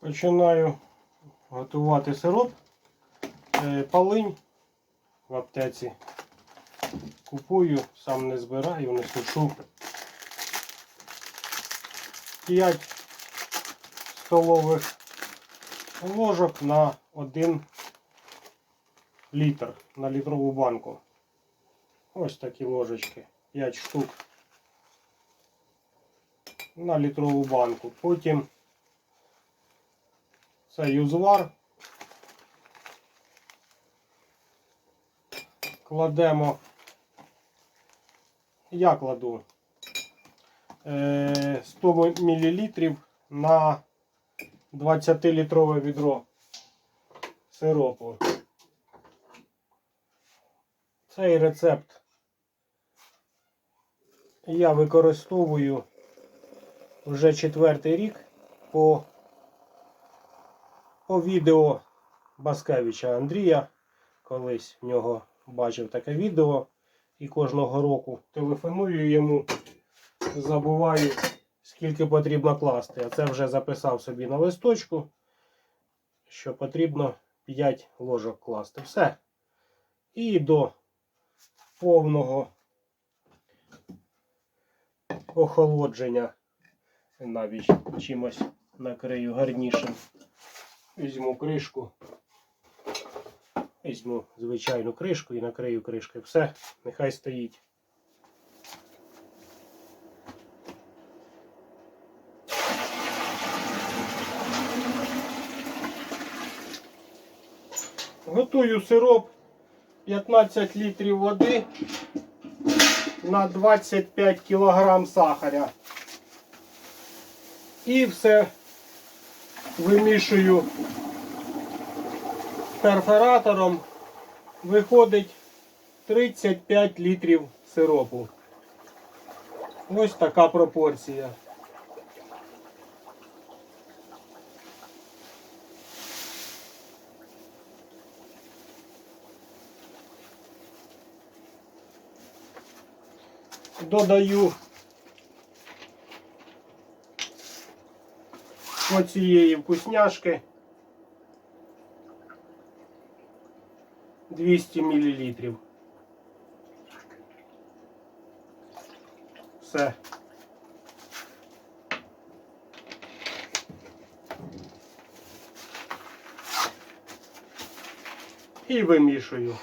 Починаю готувати сироп. Е, Полинь в аптеці. Купую, сам не збираю, не сушу. 5 столових ложок на 1 літр на літрову банку. Ось такі ложечки. 5 штук на літрову банку. Потім це юзвар. Кладемо. Я кладу е, 100 мл на 20-літрове відро сиропу. Цей рецепт я використовую вже четвертий рік по, по відео Баскевича Андрія. Колись в нього бачив таке відео і кожного року телефоную йому, забуваю, скільки потрібно класти. А це вже записав собі на листочку, що потрібно 5 ложок класти. Все. І до повного охолодження навіть чимось накрию гарнішим. Візьму кришку. Візьму звичайну кришку і накрию кришкою. Все, нехай стоїть. Готую сироп 15 літрів води на 25 кг сахаря. І все вимішую перфоратором. Виходить 35 літрів сиропу. Ось така пропорція. Додаю оцієї вкусняшки 200 мл. Все. І вимішую.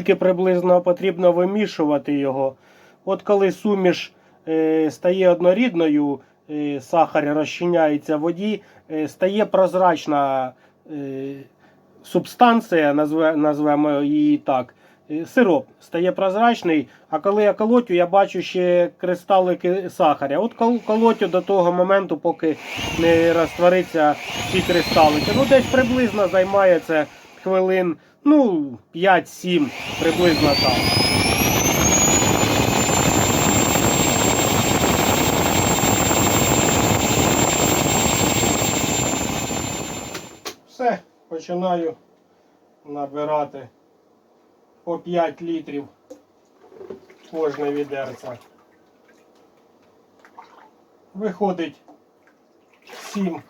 Скільки приблизно потрібно вимішувати його. От коли суміш е, стає однорідною, е, сахар розчиняється в воді, е, стає прозрачна е, субстанція, назве, назвемо її так. е, Сироп стає прозрачний, а коли я колотю, я бачу ще кристалики сахаря. От кол- колотю до того моменту, поки не розтвориться ці кристалики. Ну, десь приблизно займає це хвилин ну, 5-7 приблизно так. Все, починаю набирати по 5 літрів кожне відерце. Виходить 7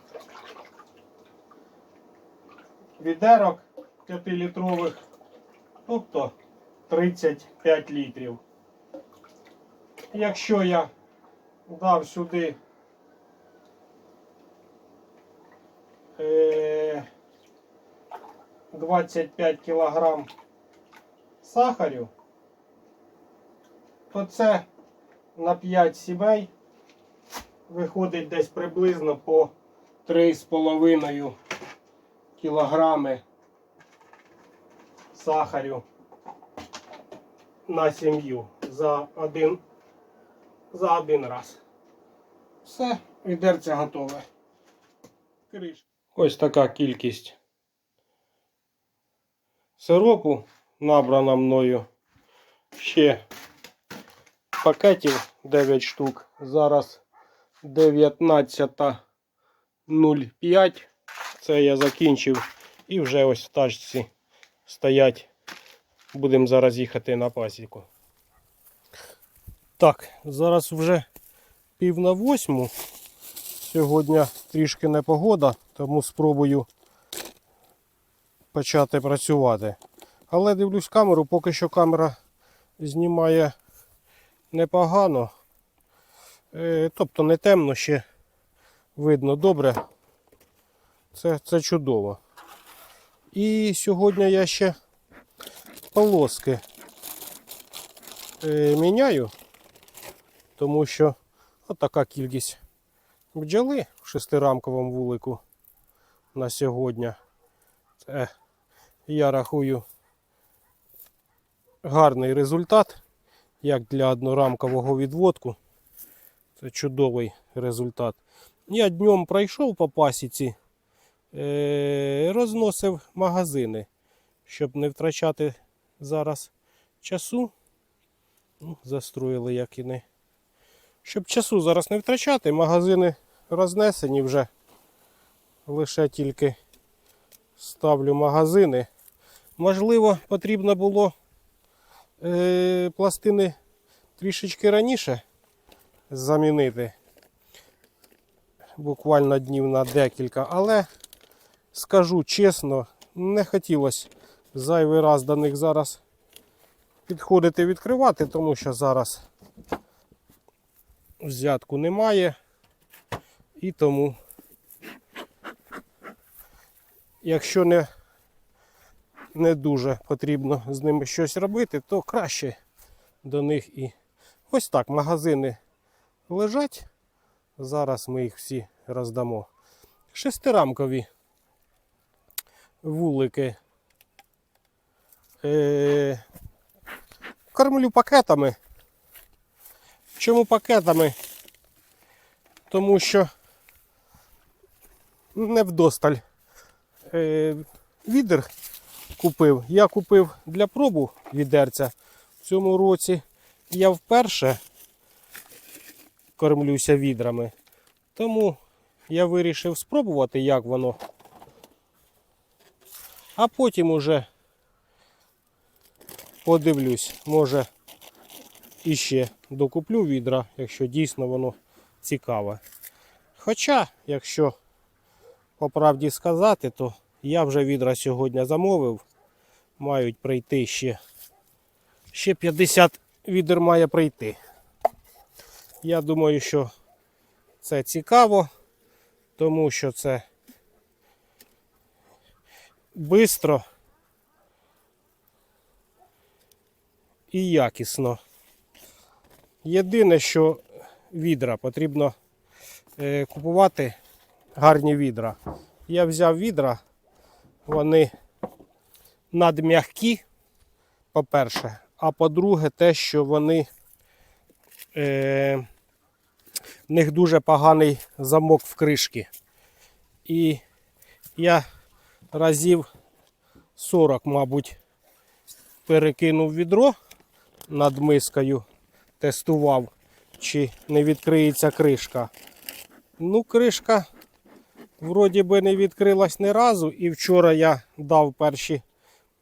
відерок 5-літрових, тобто 35 літрів. Якщо я дав сюди е, 25 кілограм сахарю, то це на 5 сімей виходить десь приблизно по 3,5 кілограми сахарю на сім'ю за один, за один раз. Все, відерце готове. Криш. Ось така кількість сиропу набрана мною. Ще пакетів 9 штук. Зараз 19.05. Це я закінчив. І вже ось в тачці стоять. Будемо зараз їхати на пасіку. Так, зараз вже пів на восьму. Сьогодні трішки непогода, тому спробую почати працювати. Але дивлюсь камеру, поки що камера знімає непогано. Е, тобто не темно ще видно добре. Це, це чудово. І сьогодні я ще полоски е, міняю, тому що отака кількість бджоли в шестирамковому вулику на сьогодні. Це я рахую гарний результат, як для однорамкового відводку. Це чудовий результат. Я днем пройшов по пасіці, розносив магазини, щоб не втрачати зараз часу. Ну, Застроїли як і не. Щоб часу зараз не втрачати, магазини рознесені вже. Лише тільки ставлю магазини. Можливо, потрібно було е, пластини трішечки раніше замінити. Буквально днів на декілька, але скажу чесно, не хотілося зайвий раз до них зараз підходити відкривати, тому що зараз взятку немає. І тому, якщо не, не дуже потрібно з ними щось робити, то краще до них і ось так магазини лежать. Зараз ми їх всі роздамо. Шестирамкові вулики. Е, кормлю пакетами. Чому пакетами? Тому що не вдосталь е, відер купив. Я купив для пробу відерця. В цьому році я вперше кормлюся відрами. Тому я вирішив спробувати, як воно. А потім уже подивлюсь, може іще докуплю відра, якщо дійсно воно цікаве. Хоча, якщо по правді сказати, то я вже відра сьогодні замовив. Мають прийти ще. Ще 50 відер має прийти. Я думаю, що це цікаво, тому що це швидко і якісно. Єдине, що відра потрібно е, купувати гарні відра. Я взяв відра, вони надм'які, по-перше, а по-друге, те, що вони е, в них дуже поганий замок в кришки. І я разів 40, мабуть, перекинув відро над мискою, тестував, чи не відкриється кришка. Ну, кришка вроді би не відкрилась ні разу. І вчора я дав перші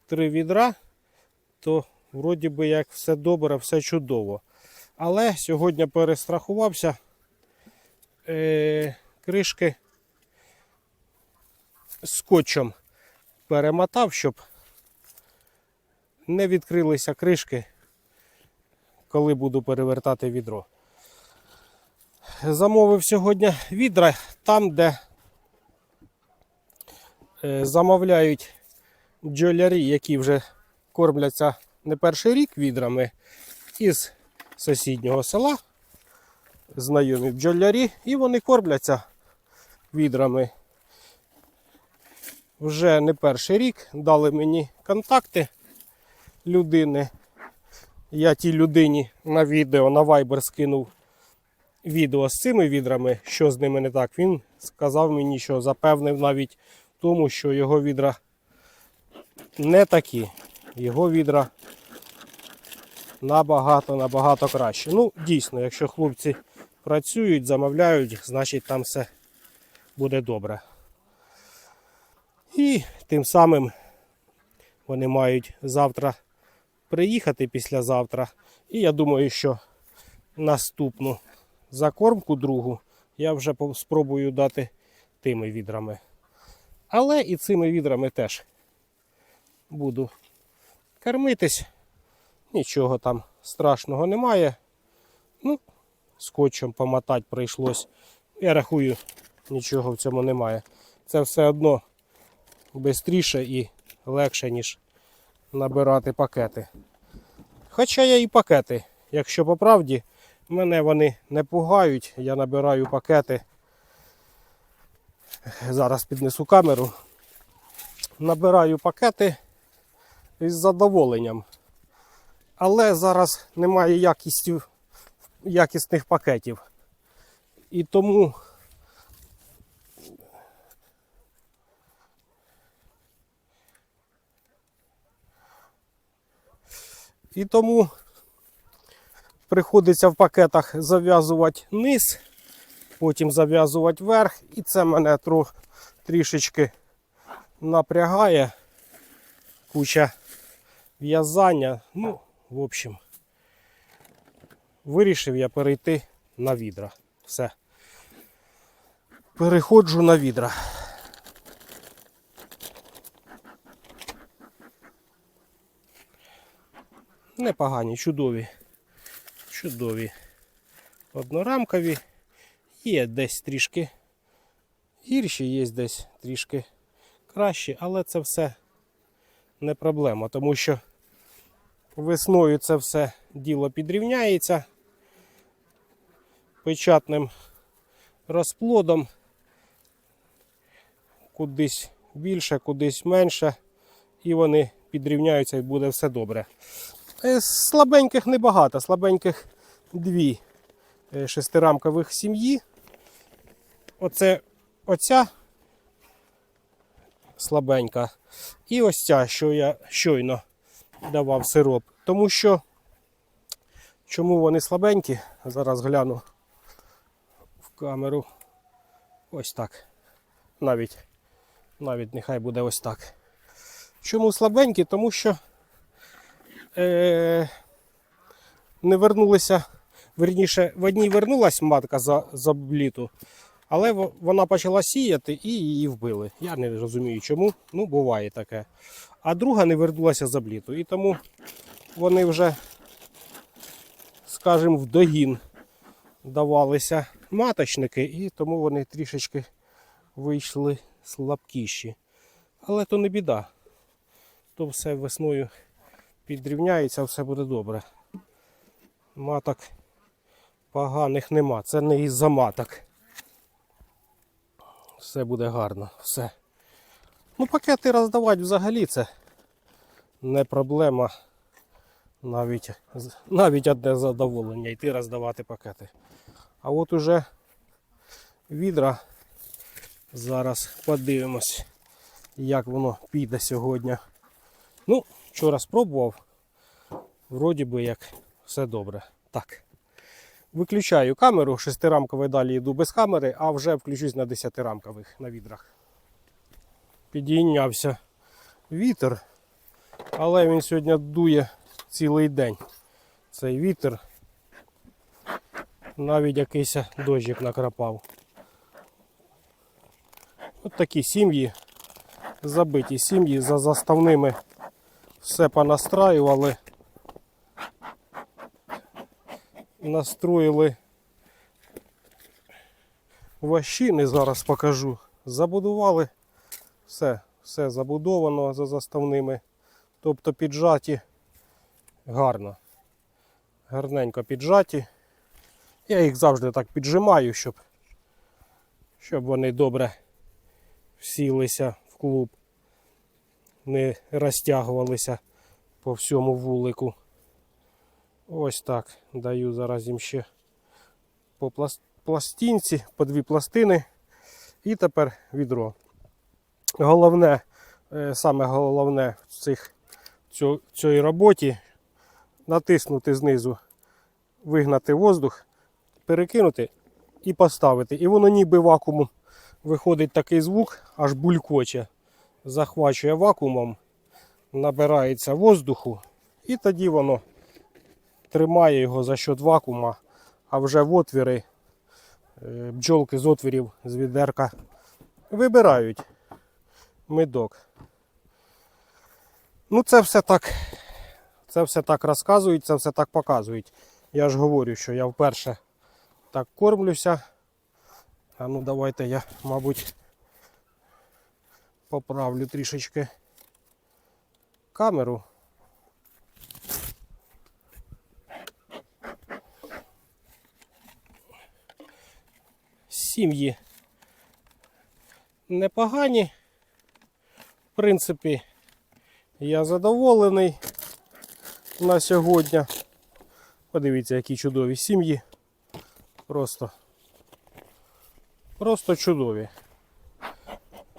три відра, то вроді би як все добре, все чудово. Але сьогодні перестрахувався е, кришки скотчем перемотав, щоб не відкрилися кришки, коли буду перевертати відро. Замовив сьогодні відра там, де е, замовляють бджолярі, які вже кормляться не перший рік відрами із сусіднього села. Знайомі бджолярі, і вони кормляться відрами. Вже не перший рік дали мені контакти людини. Я тій людині на відео на Viber скинув відео з цими відрами, що з ними не так. Він сказав мені, що запевнив навіть в тому, що його відра не такі. Його відра набагато, набагато краще. Ну, дійсно, якщо хлопці працюють, замовляють, значить там все буде добре. І тим самим вони мають завтра приїхати післязавтра. І я думаю, що наступну закормку другу я вже спробую дати тими відрами. Але і цими відрами теж буду кормитись. Нічого там страшного немає. Ну, скотчем помотати прийшлось. Я рахую, нічого в цьому немає. Це все одно швидше і легше, ніж набирати пакети. Хоча я і пакети, якщо по правді, мене вони не пугають. Я набираю пакети. Зараз піднесу камеру. Набираю пакети із задоволенням. Але зараз немає якістю, якісних пакетів. І тому І тому приходиться в пакетах зав'язувати низ, потім зав'язувати верх, і це мене трох, трішечки напрягає. Куча в'язання. Ну, в общем, вирішив я перейти на відра. Все. Переходжу на відра. Непогані, чудові. Чудові. Однорамкові. Є десь трішки гірші, є десь трішки кращі, але це все не проблема, тому що весною це все діло підрівняється печатним розплодом. Кудись більше, кудись менше, і вони підрівняються і буде все добре. Е, Слабеньких небагато, слабеньких дві е, шестирамкових сім'ї. Оце оця слабенька. І ось ця, що я щойно давав сироп. Тому що чому вони слабенькі? Зараз гляну в камеру. Ось так. Навіть, навіть нехай буде ось так. Чому слабенькі? Тому що е, не вернулися, верніше, в одній вернулась матка за, за обліту, але вона почала сіяти і її вбили. Я не розумію чому, ну буває таке. А друга не вернулася з обліту. І тому вони вже, скажімо, в догін давалися маточники, і тому вони трішечки вийшли слабкіші. Але то не біда. То все весною підрівняється, все буде добре. Маток поганих нема. Це не із-за маток. Все буде гарно, все. Ну, пакети роздавати взагалі це не проблема. Навіть, навіть одне задоволення йти роздавати пакети. А от уже відра. Зараз подивимось, як воно піде сьогодні. Ну, вчора спробував. Вроді би як все добре. Так. Виключаю камеру, шестирамковий далі йду без камери, а вже включусь на десятирамкових на відрах. Підійнявся вітер, але він сьогодні дує цілий день. Цей вітер навіть якийсь дощик накрапав. От такі сім'ї, забиті сім'ї за заставними все понастраювали. Настроїли ващини, зараз покажу. Забудували все, все забудовано за заставними. Тобто піджаті гарно. Гарненько піджаті. Я їх завжди так піджимаю, щоб, щоб вони добре всілися в клуб, не розтягувалися по всьому вулику. Ось так. Даю зараз їм ще по пластинці, по дві пластини. І тепер відро. Головне, е, саме головне в цих, цій роботі натиснути знизу, вигнати воздух, перекинути і поставити. І воно ніби вакуумом виходить такий звук, аж булькоче. Захвачує вакуумом, набирається воздуху, і тоді воно тримає його за счет вакуума, а вже в отвіри е, бджолки з отвірів з відерка вибирають медок. Ну, це все так. Це все так розказують, це все так показують. Я ж говорю, що я вперше так кормлюся. А ну давайте я, мабуть, поправлю трішечки камеру. Сім'ї непогані. В принципі, я задоволений на сьогодні. Подивіться, які чудові сім'ї. Просто, просто чудові.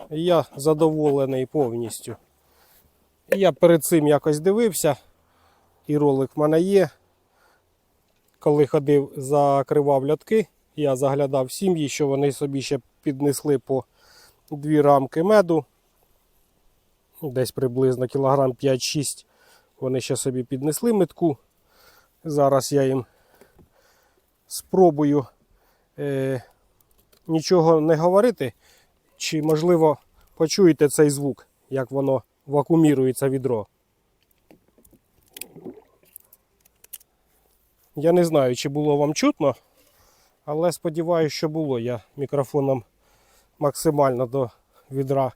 Я задоволений повністю. Я перед цим якось дивився, і ролик в мене є. Коли ходив, закривав льотки, я заглядав сім'ї, що вони собі ще піднесли по дві рамки меду. Десь приблизно кілограм 5-6 вони ще собі піднесли метку. Зараз я їм спробую е, нічого не говорити. Чи, можливо, почуєте цей звук, як воно вакуумірується відро. Я не знаю, чи було вам чутно, але сподіваюся, що було. Я мікрофоном максимально до відра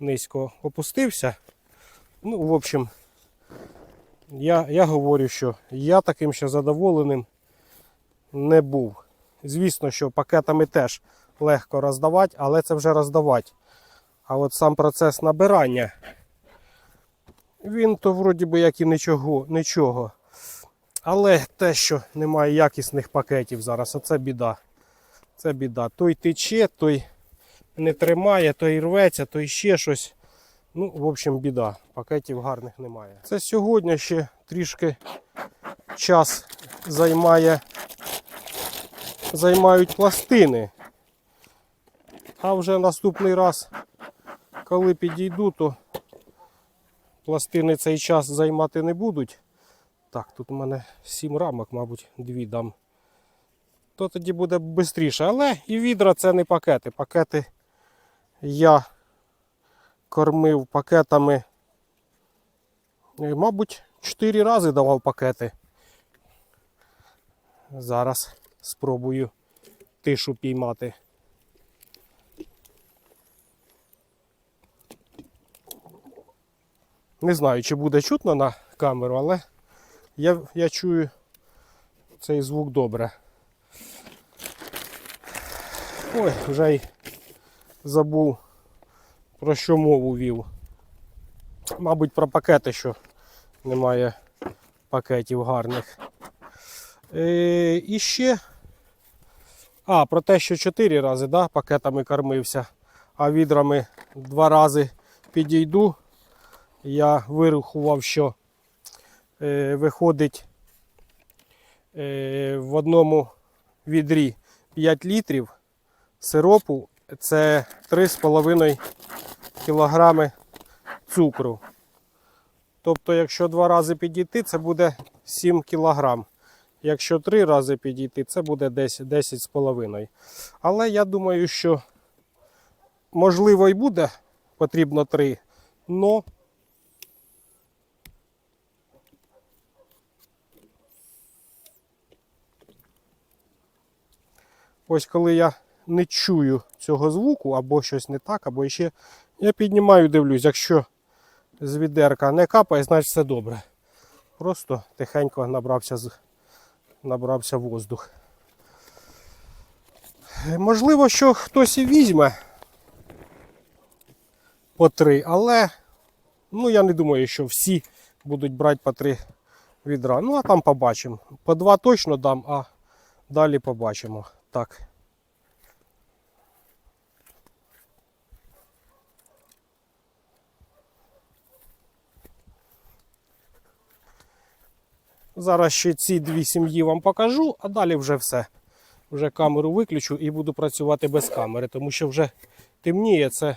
низько опустився. Ну, в общем, я, я говорю, що я таким ще задоволеним не був. Звісно, що пакетами теж легко роздавати, але це вже роздавати. А от сам процес набирання, він то вроді би як і нічого. нічого. Але те, що немає якісних пакетів зараз, оце біда. Це біда. Той тече, той не тримає, той рветься, той ще щось. Ну, в общем, біда. Пакетів гарних немає. Це сьогодні ще трішки час займає, займають пластини. А вже наступний раз, коли підійду, то пластини цей час займати не будуть. Так, тут у мене 7 рамок, мабуть, дві дам. То тоді буде швидше. Але і відра це не пакети. Пакети я кормив пакетами. е, Мабуть, 4 рази давав пакети. Зараз спробую тишу піймати. Не знаю, чи буде чутно на камеру, але я, я чую цей звук добре. Ой, вже й забув про що мову вів. Мабуть, про пакети, що немає пакетів гарних. Е, і ще. А, про те, що 4 рази да, пакетами кормився, а відрами два рази підійду. Я вирахував, що е, виходить е, в одному відрі 5 літрів сиропу. Це 3,5 кілограми цукру. Тобто, якщо два рази підійти, це буде 7 кілограм. Якщо три рази підійти, це буде десь 10,5. Але я думаю, що можливо і буде потрібно 3, но ось коли я не чую цього звуку, або щось не так, або ще я піднімаю, дивлюсь, якщо з відерка не капає, значить все добре. Просто тихенько набрався, набрався воздух. Можливо, що хтось і візьме по три, але ну, я не думаю, що всі будуть брати по три відра. Ну, а там побачимо. По два точно дам, а далі побачимо так. Зараз ще ці дві сім'ї вам покажу, а далі вже все. Вже камеру виключу і буду працювати без камери, тому що вже темніє, це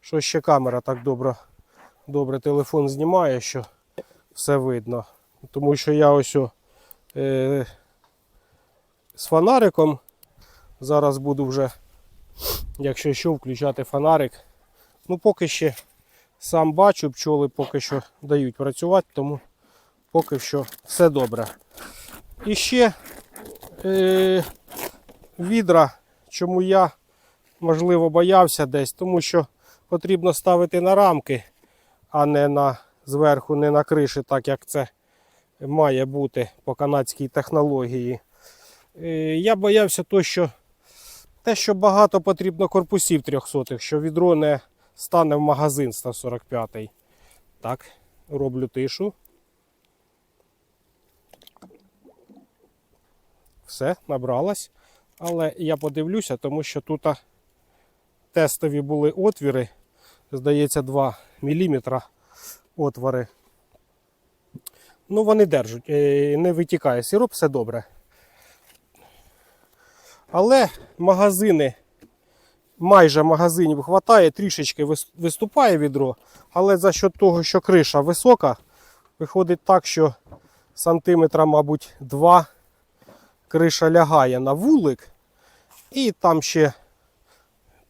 що ще камера так добре добре телефон знімає, що все видно. Тому що я ось о, е, з фонариком зараз буду вже, якщо що, включати фонарик. Ну, поки ще сам бачу, пчоли поки що дають працювати, тому поки що все добре. І ще е, відра, чому я можливо боявся десь, тому що потрібно ставити на рамки, а не на зверху, не на криші, так як це має бути по канадській технології. Е, я боявся то, що те, що багато потрібно корпусів 300, що відро не стане в магазин 145. Так, роблю тишу. Все, набралась. Але я подивлюся, тому що тут тестові були отвіри. Здається, 2 мм отвори. Ну, вони держать, е, не витікає сироп, все добре. Але магазини, майже магазинів вистачає, трішечки виступає відро, але за счет того, що криша висока, виходить так, що сантиметра, мабуть, 2 криша лягає на вулик, і там ще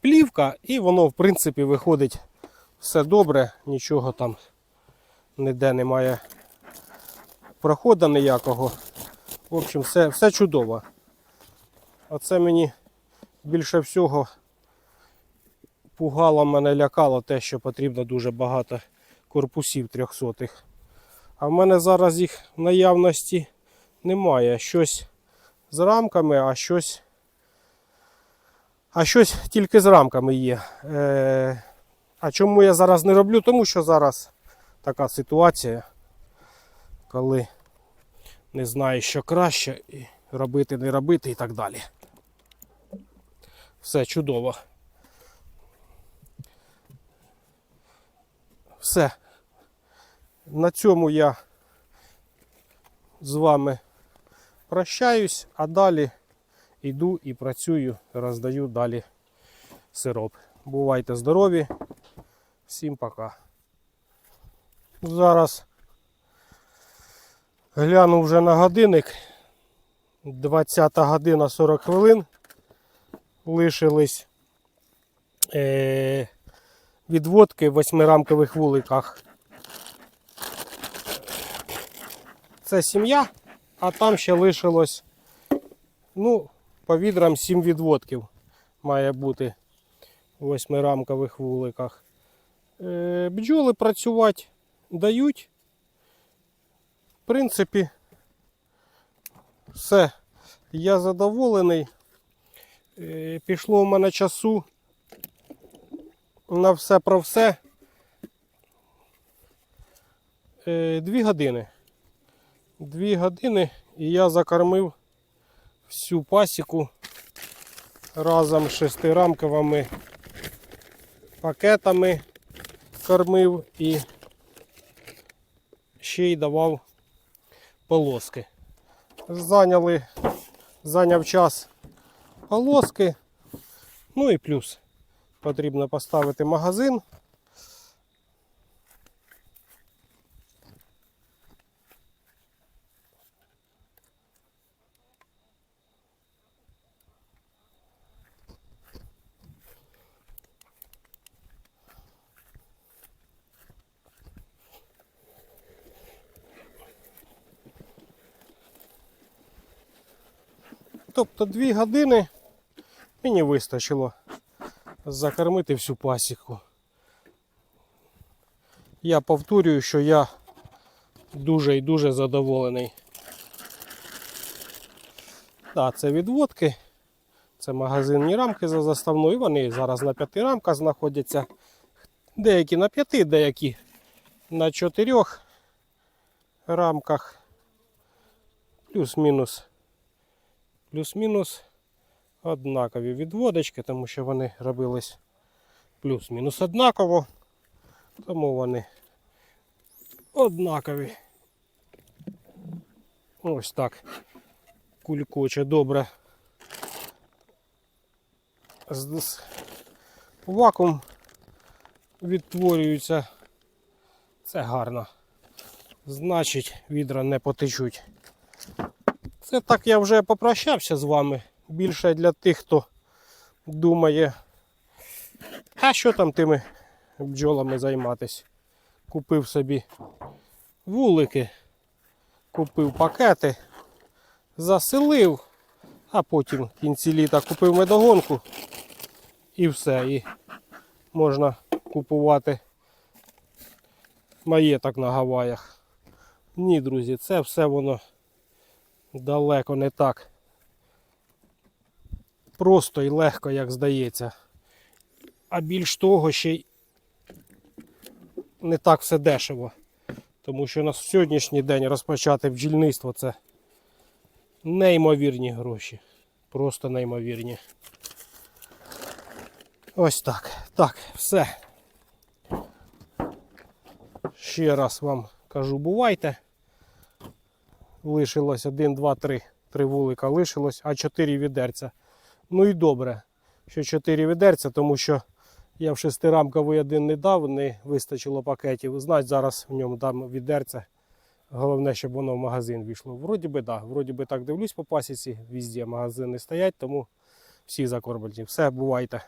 плівка, і воно, в принципі, виходить все добре, нічого там ніде немає проходу ніякого. В общем, все, все чудово. Оце мені більше всього пугало мене лякало те, що потрібно дуже багато корпусів трьохсотих. А в мене зараз їх в наявності немає. Щось з рамками, а щось. А щось тільки з рамками є. Е, а чому я зараз не роблю? Тому що зараз така ситуація, коли не знаю, що краще, і робити, не робити і так далі. Все чудово. Все. На цьому я з вами прощаюсь, а далі йду і працюю, роздаю далі сироп. Бувайте здорові. Всім пока. Зараз гляну вже на годинник. 20 година 40 хвилин. Лишились е- відводки в восьмирамкових вуликах. Це сім'я, а там ще лишилось, ну, по відрам 7 відводків має бути в восьмирамкових вуликах. Е, бджоли працювати дають. В принципі, все. Я задоволений. Е, Пішло в мене часу на все про все. Е, Дві години. Дві години і я закормив всю пасіку разом з шестирамковими пакетами кормив і ще й давав полоски. Зайняли, зайняв час полоски. Ну і плюс потрібно поставити магазин. Тобто дві години мені вистачило закормити всю пасіку. Я повторюю, що я дуже і дуже задоволений. Так, це відводки. Це магазинні рамки за заставною. Вони зараз на п'яти рамках знаходяться. Деякі на п'яти, деякі на чотирьох рамках. Плюс-мінус. Плюс-мінус однакові відводочки, тому що вони робились плюс-мінус однаково. Тому вони однакові. Ось так. Кулькоче добре. Вакуум відтворюється. Це гарно. Значить, відра не потечуть. Це так я вже попрощався з вами. Більше для тих, хто думає, а що там тими бджолами займатись. Купив собі вулики, купив пакети, заселив, а потім в кінці літа купив медогонку і все. І можна купувати маєток на Гаваях. Ні, друзі, це все воно далеко не так. Просто і легко, як здається. А більш того, ще й не так все дешево. Тому що на сьогоднішній день розпочати бджільництво це неймовірні гроші. Просто неймовірні. Ось так. Так, все. Ще раз вам кажу, бувайте. Лишилось 1, 2, 3. Три вулика лишилось, а 4 відерця. Ну і добре, що 4 відерця, тому що я в шестирамковий один не дав, не вистачило пакетів. Знать, зараз в ньому дам відерця. Головне, щоб воно в магазин війшло. Вроді би. Да. Вроді би так дивлюсь по пасіці, везде магазини стоять, тому всі закормлені. Все, бувайте.